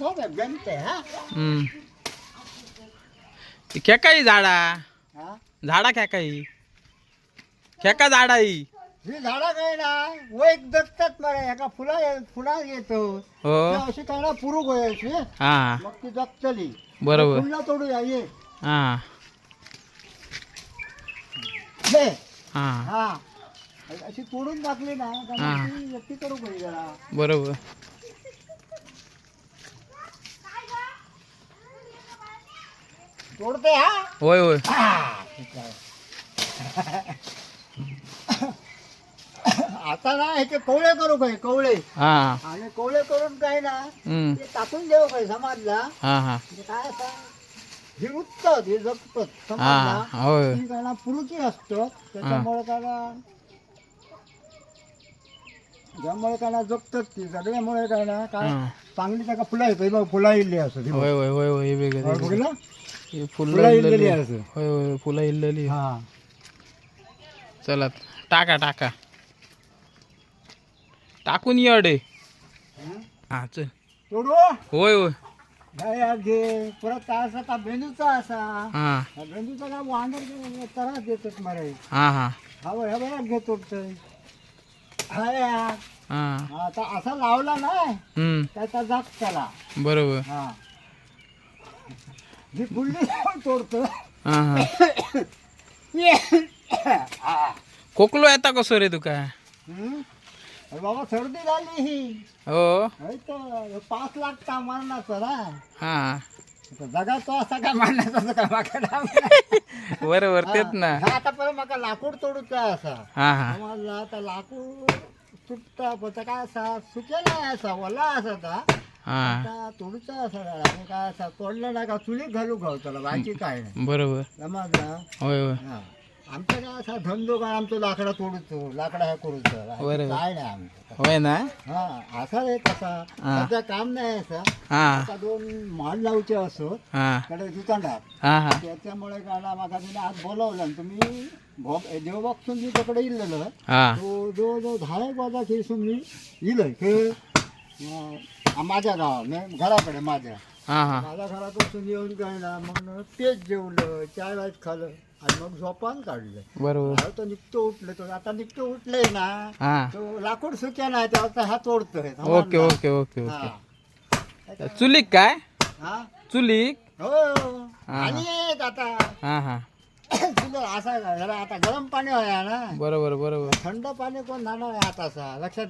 हो का गणते हा. हम्म. ती खेकाई झाडा. हा? झाडा खेकाई. खेका झाडा ही ही झाडा काय ना वैक जगतात मला एका फुला फुला येतो. हो. ती अशी काय ना पुरुक व्हायची हा. मग ती जगतली. बरोबर. फुलला तोडू या ये. हा. ये. हा. हा. अशी तोडून टाकली ना हा. ती व्यक्ती करू जरा. बरोबर. तोडते हा? होय होय. हा. आता ना ह्याचे कवळे करू काय कवळे? हा. आणि कवळे करून काय ना हम्म. ते टाकून देऊ काय समाजला? हा हा. म्हणजे काय असं हे उठतात हे जगतात हा समाजला होय. ती काय ना पुरुकी असतं. त्याच्यामुळे काय ना त्यामुळे काय ना जगतात ती जगल्यामुळे काय ना काय हा. चांगली त्याला फुला येते बघ फुला इल्ली असं ती बघ. होय होय होय होय हे वेगळं वेगळं. बघितलं? हे फुलं फुलं इल्लेली इल्लेली असं. होय होय फुलं इल्लेली. हा. चला टाका टाका. टाकून ये अडे हं? हा चल. तोडू होय होय. काय घे परत काय असा का बेंदूचा असा. हा. हा बेंदूचा का वांडर त्रास देतात मला हा हा. हा बघ, हा यार हा आता असा लावला नाही हम्म. त्याचा जाग त्याला बरोबर. हा. तोडतो. हा हा. हा. खोकलो येता कसो रे तुका? हं? अरे बाबा सर्दी झाली ही. हो. तर पाच लाख का मारण्याचं ना हा. आता जगा तो असा काय मारण्याचा काय माका बरोबर तेच ना. आता परत माका लाकूड तोडूचा असा. हा हा. समजला आता लाकूड तुटता पण काय असा सुके नाही असा वला असा ता हा. आता तोडूचा असा आणि काय असा तोडला नाही का चुलीत घालू घाव त्याला? बाकी काय नाही. बरोबर. समजला? होय होय. हा. आमचा काय असा धंदो काय आमचं लाकडा तोडूचो लाकडा हे करूचो? बरोबर. काय नाही आमचं. होय ना? हा असा रे तसा. हा. सध्या काम नाही असं. हा. आता दोन माल लावचे असो हा. कडे दुकानात हा हा. त्याच्यामुळे काय ना म्हाका तिने आज बोलावलं आणि तुम्ही भोग देवबागसून मी तिकडे इल्लेलो हा. तो जो जो एक वाजा खेळसून मी अं, माझ्या गावात घराकडे माझ्या. हा हा. माझ्या घरापासून येऊन काय ना मग तेच जेवलं चाय वाज खाल्लं आणि मग झोपान काढलं. बरोबर. अहो, तो निघतो उठले तो. आता निघतो उठले ना हा. तो लाकूड सुक्या नाही तो आता हा तोडतोय ओके ओके ओके हा. ओके चुलीक काय? हा? चुलीक? हो. आणि एक आता. हा हा. असा जरा आता गरम पाणी व्हाया ना. बरोबर बरोबर. थंड पाणी कोण आहे आता असा? लक्षात